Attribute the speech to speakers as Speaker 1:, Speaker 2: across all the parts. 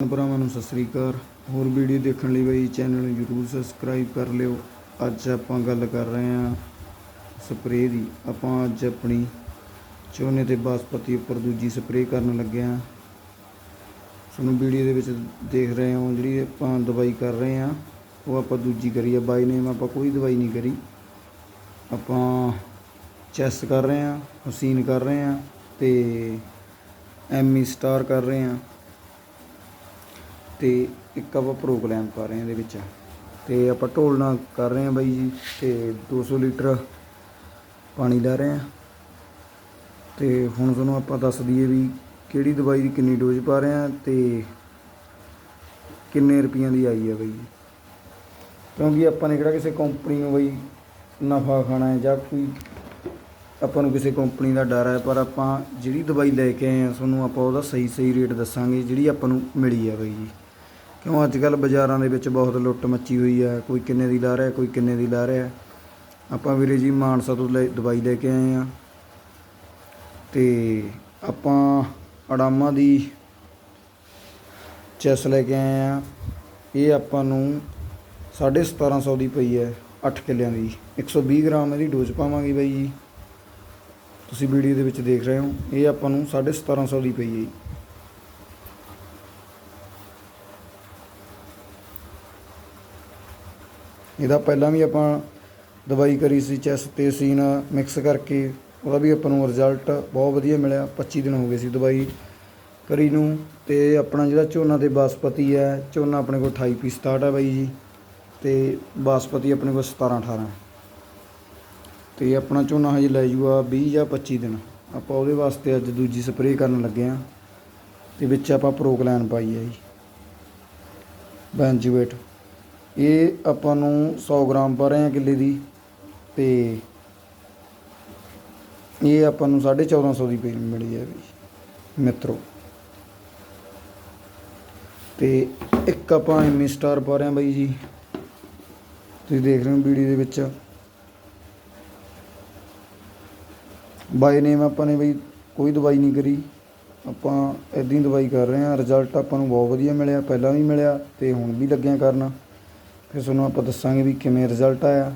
Speaker 1: ਭਰਾਵਾਂ ਨੂੰ ਸਤਿ ਸ੍ਰੀ ਅਕਾਲ। ਹੋਰ ਵੀਡੀਓ ਦੇਖਣ ਲਈ ਬਈ ਚੈਨਲ ਨੂੰ ਜਰੂਰ ਸਬਸਕ੍ਰਾਈਬ ਕਰ ਲਿਓ। ਅੱਜ ਆਪਾਂ ਗੱਲ ਕਰ ਰਹੇ ਹਾਂ ਸਪਰੇਅ ਦੀ। ਆਪਾਂ ਅੱਜ ਆਪਣੀ ਝੋਨੇ ਤੇ ਬਾਸਪਤੀ ਉੱਪਰ ਦੂਜੀ ਸਪਰੇਅ ਕਰਨ ਲੱਗੇ ਹਾਂ। ਤੁਹਾਨੂੰ ਵੀਡੀਓ ਦੇ ਵਿੱਚ ਦੇਖ ਰਹੇ ਹੋ ਜਿਹੜੀ ਆਪਾਂ ਦਵਾਈ ਕਰ ਰਹੇ ਹਾਂ, ਉਹ ਆਪਾਂ ਦੂਜੀ ਕਰੀ ਆ। ਬਾਈ ਨੇਮ ਆਪਾਂ ਕੋਈ ਦਵਾਈ ਨਹੀਂ ਕਰੀ। ਆਪਾਂ ਚੈਸ ਕਰ ਰਹੇ ਹਾਂ ਹਸੀਨ ਕਰ ਰਹੇ ਹਾਂ ਤੇ ਐਮੀ ਸਟਾਰ ਕਰ ਰਹੇ ਹਾਂ। ਤੇ ਇੱਕ ਆਪਾਂ ਪ੍ਰੋਗਰਾਮ ਕਰ ਰਹੇ ਹਾਂ ਇਹਦੇ ਵਿੱਚ। ਤੇ ਆਪਾਂ ਢੋਲਣਾ ਕਰ ਰਹੇ ਹਾਂ ਬਾਈ ਜੀ, ਤੇ 200 ਲੀਟਰ ਪਾਣੀ ਲੈ ਰਹੇ ਹਾਂ। ਤੇ ਹੁਣ ਤੁਹਾਨੂੰ ਆਪਾਂ ਦੱਸ ਦਈਏ ਵੀ ਕਿਹੜੀ ਦਵਾਈ ਦੀ ਕਿੰਨੀ ਡੋਜ਼ ਪਾ ਰਹੇ ਹਾਂ ਤੇ ਕਿੰਨੇ ਰੁਪਈਆਂ ਦੀ ਆਈ ਹੈ ਬਾਈ ਜੀ। ਕਿਉਂਕਿ ਆਪਾਂ ਨੇ ਕਿਹੜਾ ਕਿਸੇ ਕੰਪਨੀ ਨੂੰ ਬਈ ਨਫਾ ਖਾਣਾ ਹੈ ਜਾਂ ਕੋਈ ਆਪਾਂ ਨੂੰ ਕਿਸੇ ਕੰਪਨੀ ਦਾ ਡਰ ਹੈ, ਪਰ ਆਪਾਂ ਜਿਹੜੀ ਦਵਾਈ ਲੈ ਕੇ ਆਏ ਆ ਤੁਹਾਨੂੰ ਆਪਾਂ ਉਹਦਾ ਸਹੀ ਸਹੀ ਰੇਟ ਦੱਸਾਂਗੇ, ਜਿਹੜੀ ਆਪਾਂ ਨੂੰ ਮਿਲੀ ਆ ਬਾਈ ਜੀ। ਕਿਉਂ ਅੱਜ ਕੱਲ ਬਾਜ਼ਾਰਾਂ ਦੇ ਵਿੱਚ ਬਹੁਤ ਲੁੱਟ ਮੱਚੀ ਹੋਈ ਹੈ ਕੋਈ ਕਿੰਨੇ ਦੀ ਲਾ ਰਿਹਾ, ਕੋਈ ਕਿੰਨੇ ਦੀ ਲਾ ਰਿਹਾ। ਆਪਾਂ ਵੀਰੇ ਜੀ ਮਾਨਸਾ ਤੋਂ ਲੈ, ਦਵਾਈ ਲੈ ਕੇ ਆਏ ਆ। ਤੇ ਆਪਾਂ ਅਡਾਮਾ ਦੀ ਚੈਸ ਲੈ ਕੇ ਆਏ ਆ। ਇਹ ਆਪਾਂ ਨੂੰ 1750 ਦੀ ਪਈ ਹੈ 8 ਕਿੱਲਿਆਂ ਦੀ। 120 ਗ੍ਰਾਮ ਇਹਦੀ ਡੋਜ਼ ਪਾਵਾਂਗੇ ਬਾਈ ਜੀ। ਤੁਸੀਂ ਵੀਡੀਓ ਦੇ ਵਿੱਚ ਦੇਖ ਰਹੇ ਹੋ, ਇਹ ਆਪਾਂ ਨੂੰ 1750 ਦੀ ਪਈ ਹੈ ਇਹਦਾ ਪਹਿਲਾਂ ਵੀ ਆਪਾਂ ਦਵਾਈ ਕਰੀ ਸੀ ਚੈਸ ਅਤੇ ਸੀਨ ਮਿਕਸ ਕਰਕੇ, ਉਹਦਾ ਵੀ ਆਪਾਂ ਨੂੰ ਰਿਜ਼ਲਟ ਬਹੁਤ ਵਧੀਆ ਮਿਲਿਆ। 25 ਦਿਨ ਹੋ ਗਏ ਸੀ ਦਵਾਈ ਕਰੀ ਨੂੰ ਤੇ ਆਪਣਾ ਜਿਹੜਾ ਝੋਨਾ ਤੇ ਬਾਸਪਤੀ ਹੈ, ਝੋਨਾ ਆਪਣੇ ਕੋਲ 28 ਪੀ ਸਟਾਰਟ ਹੈ ਬਾਈ ਜੀ ਤੇ ਬਾਸਪਤੀ ਆਪਣੇ ਕੋਲ 17 18 ਤੇ ਆਪਣਾ ਝੋਨਾ ਹਜੇ ਲੈ ਜੂਗਾ 20 ਜਾਂ 25 ਦਿਨ। ਆਪਾਂ ਉਹਦੇ ਵਾਸਤੇ ਅੱਜ ਦੂਜੀ ਸਪਰੇਅ ਕਰਨ ਲੱਗੇ ਆ। ਤੇ ਵਿੱਚ ਆਪਾਂ ਪ੍ਰੋਕਲੈਨ ਪਾਈ ਹੈ ਜੀ। ਬੈਂਜੂਏਟ। ਇਹ ਆਪਾਂ ਨੂੰ 100 ਗ੍ਰਾਮ ਪਾ ਰਹੇ ਹਾਂ ਕਿੱਲੇ ਦੀ ਤੇ ਇਹ ਆਪਾਂ ਨੂੰ 1450 ਦੀ ਪਈ ਮਿਲੀ ਹੈ ਵੀ, ਮਿੱਤਰੋ। ਤੇ ਇੱਕ ਆਪਾਂ ਐਮੀ ਸਟਾਰ ਪਾ ਰਹੇ ਹਾਂ ਬਾਈ ਜੀ। ਤੁਸੀਂ ਦੇਖ ਰਹੇ ਹੋ ਵੀਡੀਓ ਦੇ ਵਿੱਚ। ਬਾਈ ਨੇਮ ਆਪਾਂ ਨੇ ਬਈ, ਕੋਈ ਦਵਾਈ ਨਹੀਂ ਕਰੀ। ਆਪਾਂ ਇਦਾਂ ਹੀ ਦਵਾਈ ਕਰ ਰਹੇ ਹਾਂ, ਰਿਜ਼ਲਟ ਆਪਾਂ ਨੂੰ ਬਹੁਤ ਵਧੀਆ ਮਿਲਿਆ, ਪਹਿਲਾਂ ਵੀ ਮਿਲਿਆ ਤੇ ਹੁਣ ਵੀ ਲੱਗਿਆ ਕਰਨਾ। ਫਿਰ ਤੁਹਾਨੂੰ ਆਪਾਂ ਦੱਸਾਂਗੇ ਵੀ ਕਿਵੇਂ ਰਿਜ਼ਲਟ ਆਇਆ।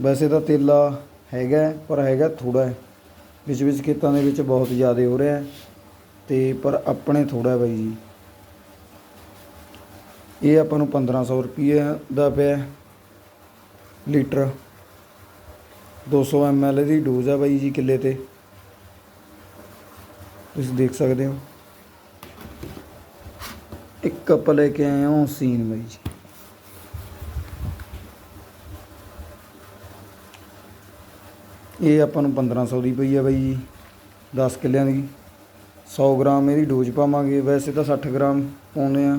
Speaker 1: ਵੈਸੇ ਤਾਂ ਤੇਲਾ ਹੈਗਾ ਪਰ ਹੈਗਾ ਥੋੜਾ ਹੈ। ਵਿੱਚ ਵਿੱਚ ਖੇਤਾਂ ਦੇ ਵਿੱਚ ਬਹੁਤ ਜ਼ਿਆਦਾ ਹੋ ਰਿਹਾ ਹੈ, ਤੇ ਪਰ ਆਪਣੇ ਥੋੜਾ ਬਾਈ ਜੀ। ਇਹ ਆਪਾਂ ਨੂੰ 1500 ਰੁਪਏ ਦਾ ਪਿਆ ਹੈ ਲੀਟਰ। 200 ml ਦੀ ਡੋਜ਼ ਆ ਬਾਈ ਜੀ ਕਿੱਲੇ ਤੇ। ਤੁਸੀਂ ਦੇਖ ਸਕਦੇ ਹੋ। ਇੱਕ ਕੱਪ ਲੈ ਕੇ ਆਏ ਹਾਂ ਸੀਨ ਬਾਈ ਜੀ। ਇਹ ਆਪਾਂ ਨੂੰ 1500 ਦੀ ਪਈ ਆ ਬਾਈ ਜੀ 10 ਕਿੱਲਿਆਂ ਦੀ। 100 ਗ੍ਰਾਮ ਇਹਦੀ ਡੋਜ਼ ਪਾਵਾਂਗੇ, ਵੈਸੇ ਤਾਂ 60 ਗ੍ਰਾਮ ਪਾਉਂਦੇ ਆ,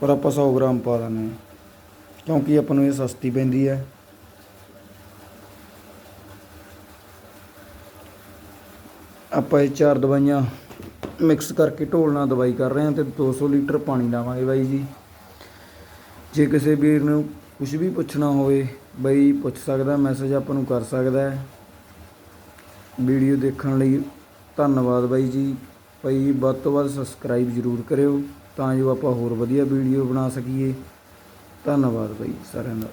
Speaker 1: ਪਰ ਆਪਾਂ 100 ਗ੍ਰਾਮ ਪਾ ਦਿੰਦੇ ਹਾਂ ਕਿਉਂਕਿ ਆਪਾਂ ਨੂੰ ਇਹ ਸਸਤੀ ਪੈਂਦੀ ਹੈ ਆਪਾਂ ਇਹ ਚਾਰ ਦਵਾਈਆਂ ਮਿਕਸ ਕਰਕੇ ਢੋਲ ਨਾਲ ਦਵਾਈ ਕਰ ਰਹੇ ਹਾਂ ਤੇ 200 ਲੀਟਰ ਪਾਣੀ ਲਾਵਾਂਗੇ ਬਾਈ ਜੀ। ਜੇ ਕਿਸੇ ਵੀਰ ਨੂੰ ਕੁਝ ਵੀ ਪੁੱਛਣਾ ਹੋਵੇ ਬਈ ਪੁੱਛ ਸਕਦਾ ਮੈਸੇਜ ਆਪਾਂ ਨੂੰ ਕਰ ਸਕਦਾ ਵੀਡੀਓ ਦੇਖਣ ਲਈ ਧੰਨਵਾਦ ਬਾਈ ਜੀ। ਭਾਈ ਵੱਧ ਤੋਂ ਵੱਧ ਸਬਸਕ੍ਰਾਈਬ ਜ਼ਰੂਰ ਕਰਿਓ ਤਾਂ ਜੋ ਆਪਾਂ ਹੋਰ ਵਧੀਆ ਵੀਡੀਓ ਬਣਾ ਸਕੀਏ। ਧੰਨਵਾਦ ਬਾਈ ਸਾਰਿਆਂ ਦਾ।